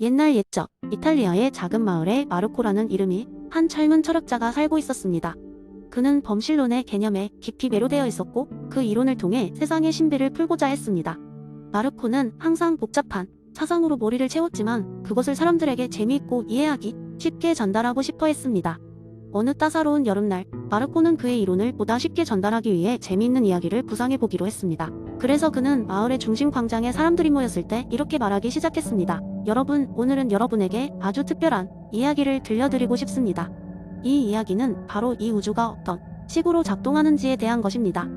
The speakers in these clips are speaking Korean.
옛날 옛적 이탈리아의 작은 마을에 마르코라는 이름이 한 젊은 철학자가 살고 있었습니다. 그는 범실론의 개념에 깊이 매료되어 있었고 그 이론을 통해 세상의 신비를 풀고자 했습니다. 마르코는 항상 복잡한 사상으로 머리를 채웠지만 그것을 사람들에게 재미있고 이해하기 쉽게 전달하고 싶어 했습니다. 어느 따사로운 여름날 마르코는 그의 이론을 보다 쉽게 전달하기 위해 재미있는 이야기를 구상해 보기로 했습니다. 그래서 그는 마을의 중심 광장에 사람들이 모였을 때 이렇게 말하기 시작했습니다. 여러분, 오늘은 여러분에게 아주 특별한 이야기를 들려드리고 싶습니다. 이 이야기는 바로 이 우주가 어떤 식으로 작동하는지에 대한 것입니다.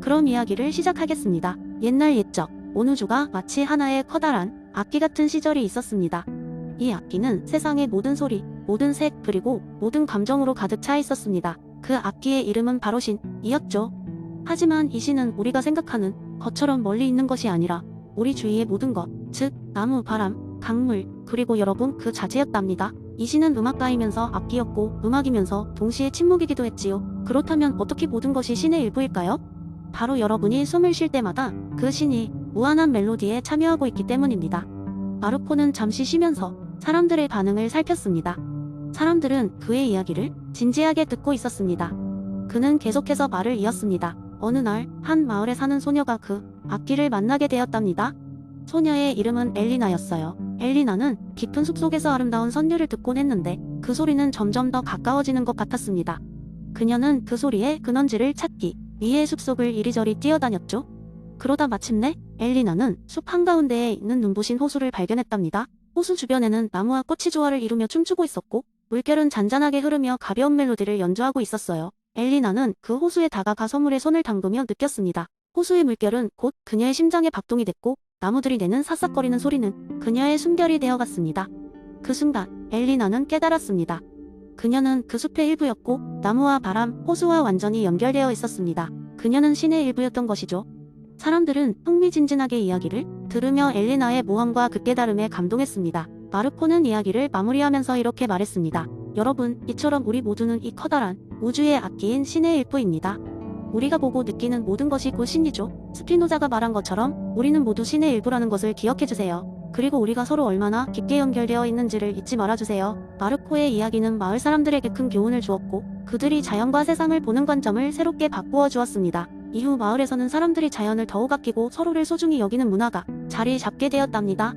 그럼 이야기를 시작하겠습니다. 옛날 옛적, 온 우주가 마치 하나의 커다란 악기 같은 시절이 있었습니다. 이 악기는 세상의 모든 소리, 모든 색, 그리고 모든 감정으로 가득 차 있었습니다. 그 악기의 이름은 바로 신이었죠. 하지만 이 신은 우리가 생각하는 것처럼 멀리 있는 것이 아니라 우리 주위의 모든 것, 즉, 나무, 바람, 강물, 그리고 여러분 그 자체였답니다. 이 신은 음악가이면서 악기였고 음악이면서 동시에 침묵이기도 했지요. 그렇다면 어떻게 모든 것이 신의 일부일까요? 바로 여러분이 숨을 쉴 때마다 그 신이 무한한 멜로디에 참여하고 있기 때문입니다. 마르코는 잠시 쉬면서 사람들의 반응을 살폈습니다. 사람들은 그의 이야기를 진지하게 듣고 있었습니다. 그는 계속해서 말을 이었습니다. 어느 날 한 마을에 사는 소녀가 그 악기를 만나게 되었답니다. 소녀의 이름은 엘리나였어요. 엘리나는 깊은 숲속에서 아름다운 선율을 듣곤 했는데 그 소리는 점점 더 가까워지는 것 같았습니다. 그녀는 그 소리의 근원지를 찾기 위해 숲속을 이리저리 뛰어다녔죠. 그러다 마침내 엘리나는 숲 한가운데에 있는 눈부신 호수를 발견했답니다. 호수 주변에는 나무와 꽃이 조화를 이루며 춤추고 있었고 물결은 잔잔하게 흐르며 가벼운 멜로디를 연주하고 있었어요. 엘리나는 그 호수에 다가가 서물에 손을 담그며 느꼈습니다. 호수의 물결은 곧 그녀의 심장에 박동이 됐고 나무들이 내는 사싹거리는 소리는 그녀의 숨결이 되어갔습니다. 그 순간 엘리나는 깨달았습니다. 그녀는 그 숲의 일부였고 나무와 바람, 호수와 완전히 연결되어 있었습니다. 그녀는 신의 일부였던 것이죠. 사람들은 흥미진진하게 이야기를 들으며 엘리나의 모험과 그 깨달음에 감동했습니다. 마르코는 이야기를 마무리하면서 이렇게 말했습니다. 여러분, 이처럼 우리 모두는 이 커다란 우주의 악기인 신의 일부입니다. 우리가 보고 느끼는 모든 것이 곧 신이죠. 스피노자가 말한 것처럼 우리는 모두 신의 일부라는 것을 기억해주세요. 그리고 우리가 서로 얼마나 깊게 연결되어 있는지를 잊지 말아주세요. 마르코의 이야기는 마을 사람들에게 큰 교훈을 주었고 그들이 자연과 세상을 보는 관점을 새롭게 바꾸어 주었습니다. 이후 마을에서는 사람들이 자연을 더욱 아끼고 서로를 소중히 여기는 문화가 자리 잡게 되었답니다.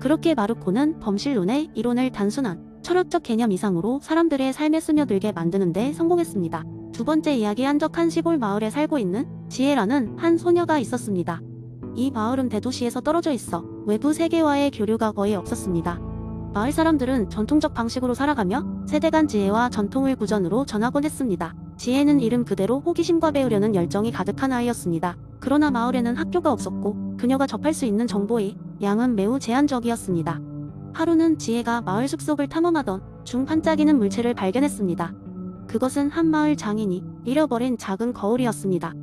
그렇게 마르코는 범실론의 이론을 단순한 철학적 개념 이상으로 사람들의 삶에 스며들게 만드는 데 성공했습니다. 두 번째 이야기 한적한 시골 마을에 살고 있는 지혜라는 한 소녀가 있었습니다. 이 마을은 대도시에서 떨어져 있어 외부 세계와의 교류가 거의 없었습니다. 마을 사람들은 전통적 방식으로 살아가며 세대 간 지혜와 전통을 구전으로 전하곤 했습니다. 지혜는 이름 그대로 호기심과 배우려는 열정이 가득한 아이였습니다. 그러나 마을에는 학교가 없었고 그녀가 접할 수 있는 정보의 양은 매우 제한적이었습니다. 하루는 지혜가 마을 숲속을 탐험하던 중 반짝이는 물체를 발견했습니다. 그것은 한 마을 장인이 잃어버린 작은 거울이었습니다.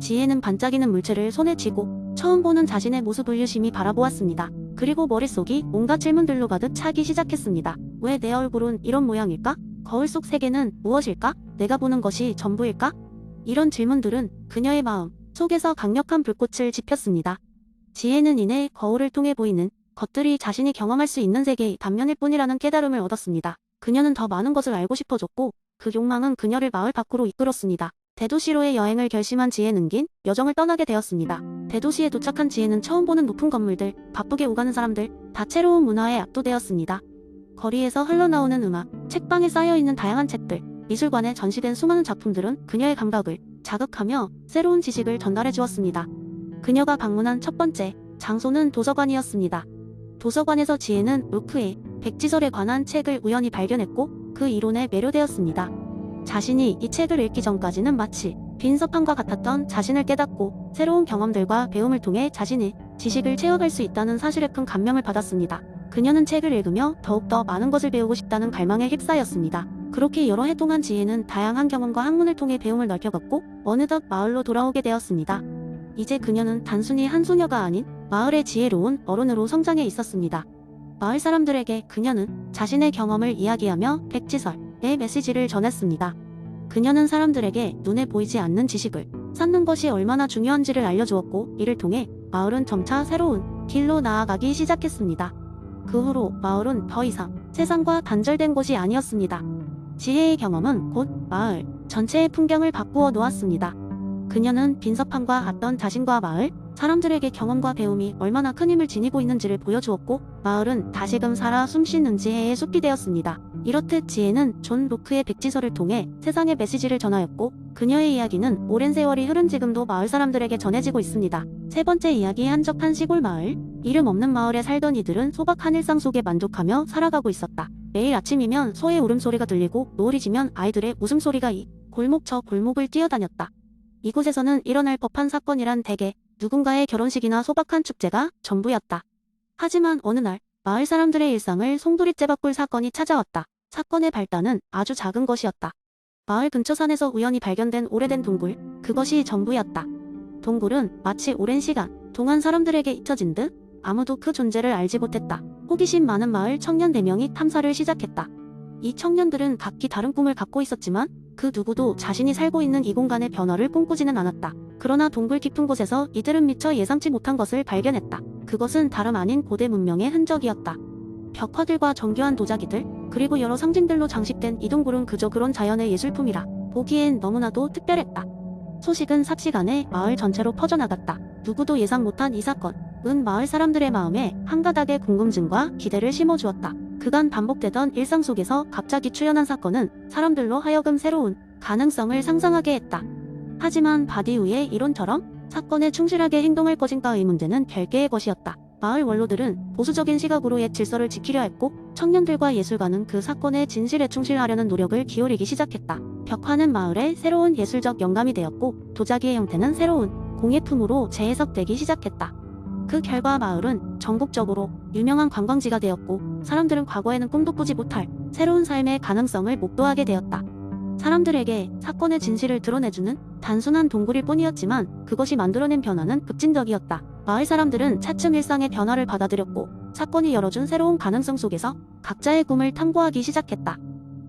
지혜는 반짝이는 물체를 손에 쥐고 처음 보는 자신의 모습을 유심히 바라보았습니다. 그리고 머릿속이 온갖 질문들로 가득 차기 시작했습니다. 왜 내 얼굴은 이런 모양일까? 거울 속 세계는 무엇일까? 내가 보는 것이 전부일까? 이런 질문들은 그녀의 마음 속에서 강력한 불꽃을 지폈습니다. 지혜는 이내 거울을 통해 보이는 것들이 자신이 경험할 수 있는 세계의 단면일 뿐이라는 깨달음을 얻었습니다. 그녀는 더 많은 것을 알고 싶어졌고 그 욕망은 그녀를 마을 밖으로 이끌었습니다. 대도시로의 여행을 결심한 지혜는 긴 여정을 떠나게 되었습니다. 대도시에 도착한 지혜는 처음 보는 높은 건물들, 바쁘게 오가는 사람들, 다채로운 문화에 압도되었습니다. 거리에서 흘러나오는 음악, 책방에 쌓여있는 다양한 책들, 미술관에 전시된 수많은 작품들은 그녀의 감각을 자극하며 새로운 지식을 전달해 주었습니다. 그녀가 방문한 첫 번째 장소는 도서관이었습니다. 도서관에서 지혜는 루크의 백지설에 관한 책을 우연히 발견했고 그 이론에 매료되었습니다. 자신이 이 책을 읽기 전까지는 마치 빈 서판과 같았던 자신을 깨닫고 새로운 경험들과 배움을 통해 자신의 지식을 채워갈 수 있다는 사실에 큰 감명을 받았습니다. 그녀는 책을 읽으며 더욱더 많은 것을 배우고 싶다는 갈망에 휩싸였습니다. 그렇게 여러 해 동안 지혜는 다양한 경험과 학문을 통해 배움을 넓혀갔고 어느덧 마을로 돌아오게 되었습니다. 이제 그녀는 단순히 한 소녀가 아닌 마을의 지혜로운 어른으로 성장해 있었습니다. 마을 사람들에게 그녀는 자신의 경험을 이야기하며 백지설의 메시지를 전했습니다. 그녀는 사람들에게 눈에 보이지 않는 지식을 쌓는 것이 얼마나 중요한지를 알려주었고 이를 통해 마을은 점차 새로운 길로 나아가기 시작했습니다. 그 후로 마을은 더 이상 세상과 단절된 곳이 아니었습니다. 지혜의 경험은 곧 마을 전체의 풍경을 바꾸어 놓았습니다. 그녀는 빈섭함과 같던 자신과 마을, 사람들에게 경험과 배움이 얼마나 큰 힘을 지니고 있는지를 보여주었고, 마을은 다시금 살아 숨쉬는 지혜의 숲이 되었습니다. 이렇듯 지혜는 존 로크의 백지서를 통해 세상의 메시지를 전하였고, 그녀의 이야기는 오랜 세월이 흐른 지금도 마을 사람들에게 전해지고 있습니다. 세 번째 이야기 한적한 시골 마을. 이름 없는 마을에 살던 이들은 소박한 일상 속에 만족하며 살아가고 있었다. 매일 아침이면 소의 울음소리가 들리고 노을이 지면 아이들의 웃음소리가 이 골목 저 골목을 뛰어다녔다. 이곳에서는 일어날 법한 사건이란 대개 누군가의 결혼식이나 소박한 축제가 전부였다. 하지만 어느 날 마을 사람들의 일상을 송두리째 바꿀 사건이 찾아왔다. 사건의 발단은 아주 작은 것이었다. 마을 근처 산에서 우연히 발견된 오래된 동굴, 그것이 전부였다. 동굴은 마치 오랜 시간 동안 사람들에게 잊혀진 듯 아무도 그 존재를 알지 못했다. 호기심 많은 마을 청년 4명이 탐사를 시작했다. 이 청년들은 각기 다른 꿈을 갖고 있었지만 그 누구도 자신이 살고 있는 이 공간의 변화를 꿈꾸지는 않았다. 그러나 동굴 깊은 곳에서 이들은 미처 예상치 못한 것을 발견했다. 그것은 다름 아닌 고대 문명의 흔적이었다. 벽화들과 정교한 도자기들, 그리고 여러 상징들로 장식된 이 동굴은 그저 그런 자연의 예술품이라 보기엔 너무나도 특별했다. 소식은 삽시간에 마을 전체로 퍼져나갔다. 누구도 예상 못한 이 사건, 은 마을 사람들의 마음에 한 가닥의 궁금증과 기대를 심어주었다. 그간 반복되던 일상 속에서 갑자기 출현한 사건은 사람들로 하여금 새로운 가능성을 상상하게 했다. 하지만 바디우의 이론처럼 사건에 충실하게 행동할 것인가의 문제는 별개의 것이었다. 마을 원로들은 보수적인 시각으로 옛 질서를 지키려 했고 청년들과 예술가는 그 사건의 진실에 충실하려는 노력을 기울이기 시작했다. 벽화는 마을의 새로운 예술적 영감이 되었고 도자기의 형태는 새로운 공예품으로 재해석되기 시작했다. 그 결과 마을은 전국적으로 유명한 관광지가 되었고 사람들은 과거에는 꿈도 꾸지 못할 새로운 삶의 가능성을 목도하게 되었다. 사람들에게 사건의 진실을 드러내주는 단순한 동굴일 뿐이었지만 그것이 만들어낸 변화는 급진적이었다. 마을 사람들은 차츰 일상의 변화를 받아들였고 사건이 열어준 새로운 가능성 속에서 각자의 꿈을 탐구하기 시작했다.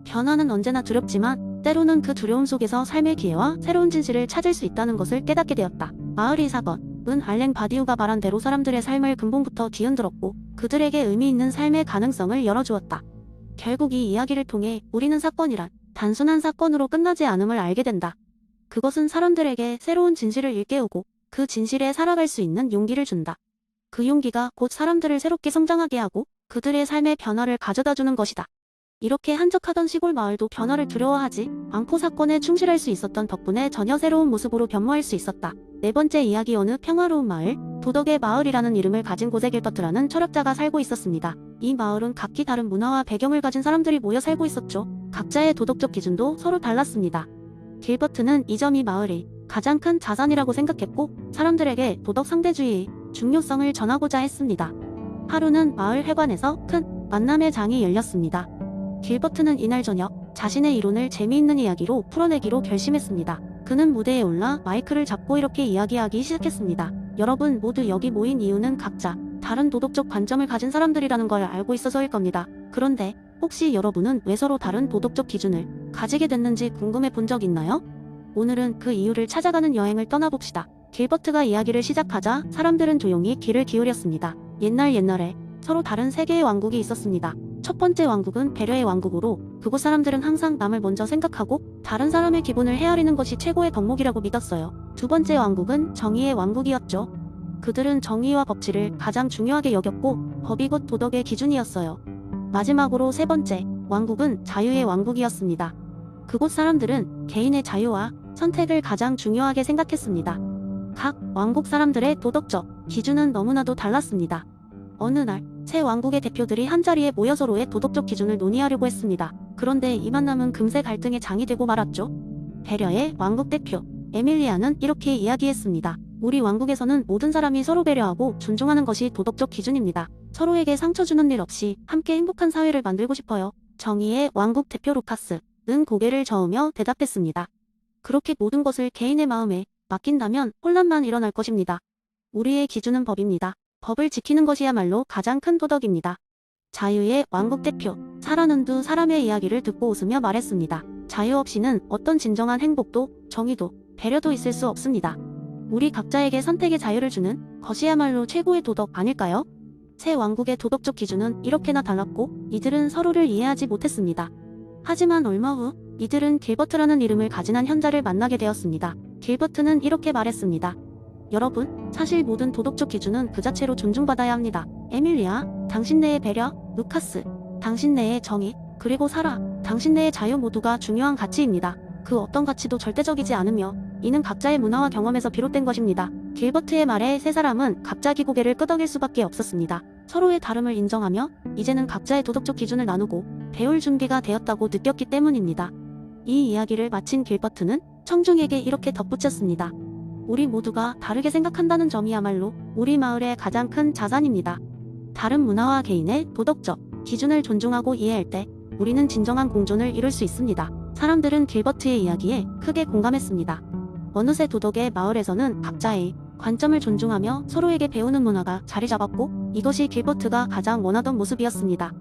변화는 언제나 두렵지만 때로는 그 두려움 속에서 삶의 기회와 새로운 진실을 찾을 수 있다는 것을 깨닫게 되었다. 마을의 사건, 은 알랭 바디우가 말한 대로 사람들의 삶을 근본부터 뒤흔들었고 그들에게 의미 있는 삶의 가능성을 열어주었다. 결국 이 이야기를 통해 우리는 사건이란 단순한 사건으로 끝나지 않음을 알게 된다. 그것은 사람들에게 새로운 진실을 일깨우고 그 진실에 살아갈 수 있는 용기를 준다. 그 용기가 곧 사람들을 새롭게 성장하게 하고 그들의 삶의 변화를 가져다 주는 것이다. 이렇게 한적하던 시골 마을도 변화를 두려워하지 않고 사건에 충실할 수 있었던 덕분에 전혀 새로운 모습으로 변모할 수 있었다. 네 번째 이야기 어느 평화로운 마을, 도덕의 마을이라는 이름을 가진 곳에 길버트라는 철학자가 살고 있었습니다. 이 마을은 각기 다른 문화와 배경을 가진 사람들이 모여 살고 있었죠. 각자의 도덕적 기준도 서로 달랐습니다. 길버트는 이 점이 마을의 가장 큰 자산이라고 생각했고 사람들에게 도덕 상대주의의 중요성을 전하고자 했습니다. 하루는 마을 회관에서 큰 만남의 장이 열렸습니다. 길버트는 이날 저녁 자신의 이론을 재미있는 이야기로 풀어내기로 결심했습니다. 그는 무대에 올라 마이크를 잡고 이렇게 이야기하기 시작했습니다. 여러분 모두 여기 모인 이유는 각자 다른 도덕적 관점을 가진 사람들이라는 걸 알고 있어서일 겁니다. 그런데 혹시 여러분은 왜 서로 다른 도덕적 기준을 가지게 됐는지 궁금해 본 적 있나요? 오늘은 그 이유를 찾아가는 여행을 떠나봅시다. 길버트가 이야기를 시작하자 사람들은 조용히 귀를 기울였습니다. 옛날 옛날에 서로 다른 세 개의 왕국이 있었습니다. 첫 번째 왕국은 배려의 왕국으로 그곳 사람들은 항상 남을 먼저 생각하고 다른 사람의 기분을 헤아리는 것이 최고의 덕목이라고 믿었어요. 두 번째 왕국은 정의의 왕국이었죠. 그들은 정의와 법치를 가장 중요하게 여겼고 법이 곧 도덕의 기준이었어요. 마지막으로 세 번째 왕국은 자유의 왕국이었습니다. 그곳 사람들은 개인의 자유와 선택을 가장 중요하게 생각했습니다. 각 왕국 사람들의 도덕적 기준은 너무나도 달랐습니다. 어느 날 새 왕국의 대표들이 한자리에 모여 서로의 도덕적 기준을 논의하려고 했습니다. 그런데 이 만남은 금세 갈등의 장이 되고 말았죠. 배려의 왕국 대표 에밀리아는 이렇게 이야기했습니다. 우리 왕국에서는 모든 사람이 서로 배려하고 존중하는 것이 도덕적 기준입니다. 서로에게 상처 주는 일 없이 함께 행복한 사회를 만들고 싶어요. 정의의 왕국 대표 루카스는 고개를 저으며 대답했습니다. 그렇게 모든 것을 개인의 마음에 맡긴다면 혼란만 일어날 것입니다. 우리의 기준은 법입니다. 법을 지키는 것이야말로 가장 큰 도덕입니다. 자유의 왕국 대표, 사라는 두 사람의 이야기를 듣고 웃으며 말했습니다. 자유 없이는 어떤 진정한 행복도, 정의도, 배려도 있을 수 없습니다. 우리 각자에게 선택의 자유를 주는 것이야말로 최고의 도덕 아닐까요? 새 왕국의 도덕적 기준은 이렇게나 달랐고 이들은 서로를 이해하지 못했습니다. 하지만 얼마 후 이들은 길버트라는 이름을 가진 한 현자를 만나게 되었습니다. 길버트는 이렇게 말했습니다. 여러분, 사실 모든 도덕적 기준은 그 자체로 존중받아야 합니다. 에밀리아, 당신 내의 배려, 루카스, 당신 내의 정의, 그리고 사라, 당신 내의 자유 모두가 중요한 가치입니다. 그 어떤 가치도 절대적이지 않으며 이는 각자의 문화와 경험에서 비롯된 것입니다. 길버트의 말에 세 사람은 갑자기 고개를 끄덕일 수밖에 없었습니다. 서로의 다름을 인정하며 이제는 각자의 도덕적 기준을 나누고 배울 준비가 되었다고 느꼈기 때문입니다. 이 이야기를 마친 길버트는 청중에게 이렇게 덧붙였습니다. 우리 모두가 다르게 생각한다는 점이야말로 우리 마을의 가장 큰 자산입니다. 다른 문화와 개인의 도덕적 기준을 존중하고 이해할 때 우리는 진정한 공존을 이룰 수 있습니다. 사람들은 길버트의 이야기에 크게 공감했습니다. 어느새 도덕의 마을에서는 각자의 관점을 존중하며 서로에게 배우는 문화가 자리 잡았고 이것이 길버트가 가장 원하던 모습이었습니다.